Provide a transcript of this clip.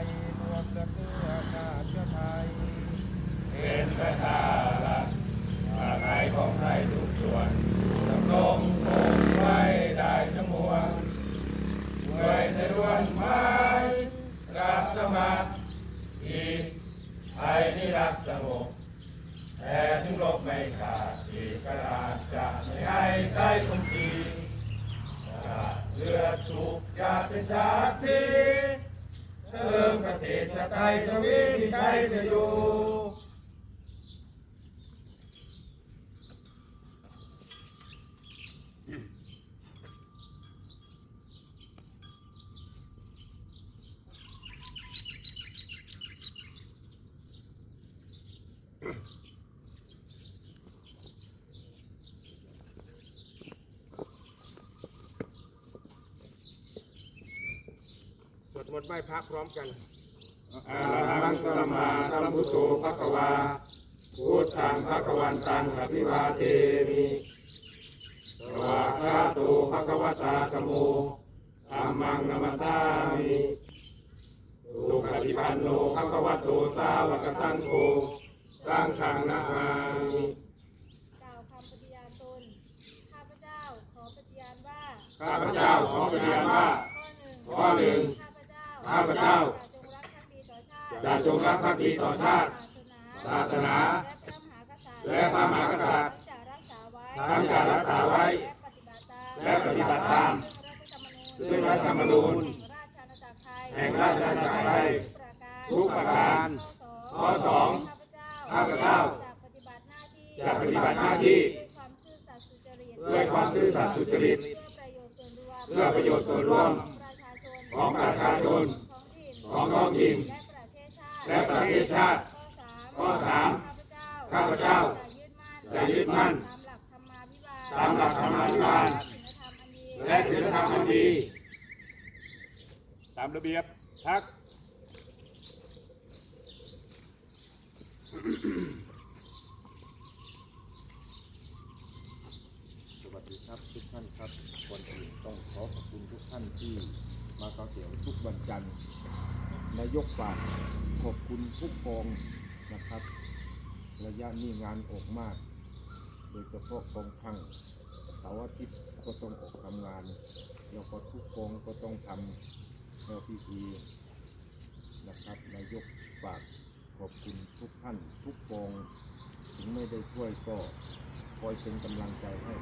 ยรวมเลือดเนื้อชาติเชื้อไทย เป็นประชารัฐอาไทยของไทยทุกส่วนดำรงคงไว้ได้ทั้งมวลด้วยในล้วนไม้รับสมัครอีกไทยนี่รักสงบแต่ถึงลบไม่ขาดอีกกราษจะไม่ให้ใช้คงทีเลือดถูกจะเป็นชาติ ดีถ้าเริ่มกเทศจะไทยจะวิถีไทยจะอยู่ส วดมนต์ไหว้พระพร้อมกันอะระหังสัมมาสัมพุทโธภะคะวาพุทธังภะคะวันตังอภิวาเทมิสวากขาโตภะคะวตาธมโมธัมมังนัมสสามิสุปฏิปันโนภะคะวะโตสาวกสังโฆสังฆังนะมามิกล่าวคำปฏิญาณตน ข้าพเจ้าขอปฏิญาณว่า ข้าพเจ้าขอปฏิญาณว่า ข้อหนึ่งข้อหนึ่ง ข้าพเจ้าข้าพเจ้าจะจงรักภักดีต่อชาติจะจงรักภักดีต่อชาติ ศาสนา และพระมหากษัตริย์และพระมหากษัตริย์ทั้งจะรักษาไว้ทั้งจะรักษาไว้ และปฏิบัติตามและปฏิบัติตามซึ่งรัฐธรรมนูญซึ่งรัฐธรรมนูญแห่งราชอาณาจักรไทยแห่งราชอาณาจักรไทยทุกประการข้อสองข้าพเจ้าข้าพเจ้าจะปฏิบัติหน้าที่จะปฏิบัติหน้าที่ด้วยความซื่อสัตย์สุจริตด้วยความซื่อสัตย์สุจริตเพื่อประโยชน์ส่วนรวม ของประชาชนของประชาชนท้องถิ่นของท้องถิ่นและประเทศชาติและประเทศชาติข้อสามข้อสามข้าพเจ้า จะยึดมั่นตามหลักธรรมาภิบาลตามหลักธรรมาภิบาลและศีลธรรมอันดี ตามระเบียบทักสวัสดีครับทุกท่านครับก่อนอื่นต้องขอขอบคุณทุกท่านที่ มาเกาเสียวทุกวันจันทร์นายกปากขอบคุณทุกกองนะครับ ระยะนี้งานออกมาก โดยเฉพาะกองพังเสาร์อาทิตย์ก็ต้องออกทำงาน แล้วก็ทุกกองก็ต้องทำ LPG นะครับนายกฝากขอบคุณทุกท่าน ทุกกองถึงไม่ได้ช่วยก็คอยเป็นกำลังใจให้